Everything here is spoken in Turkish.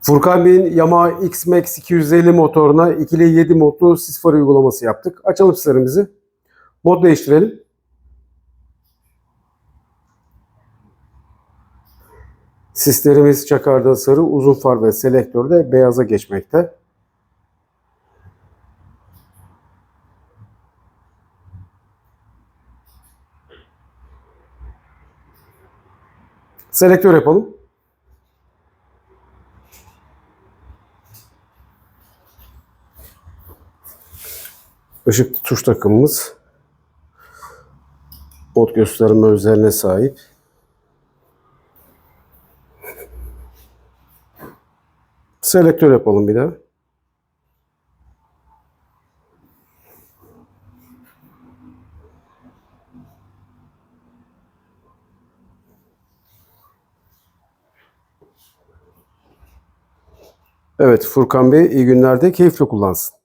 Furkan Bey'in Yamaha X-Max 250 motoruna ikili 7 modlu sis farı uygulaması yaptık. Açalım sislerimizi. Mod değiştirelim. Sislerimiz çakarda sarı, uzun far ve selektörde beyaza geçmekte. Selektör yapalım. Işık tuş takımımız bot gösterme özelliğine sahip. Selektör yapalım bir daha. Evet Furkan Bey iyi günlerde keyifli kullansın.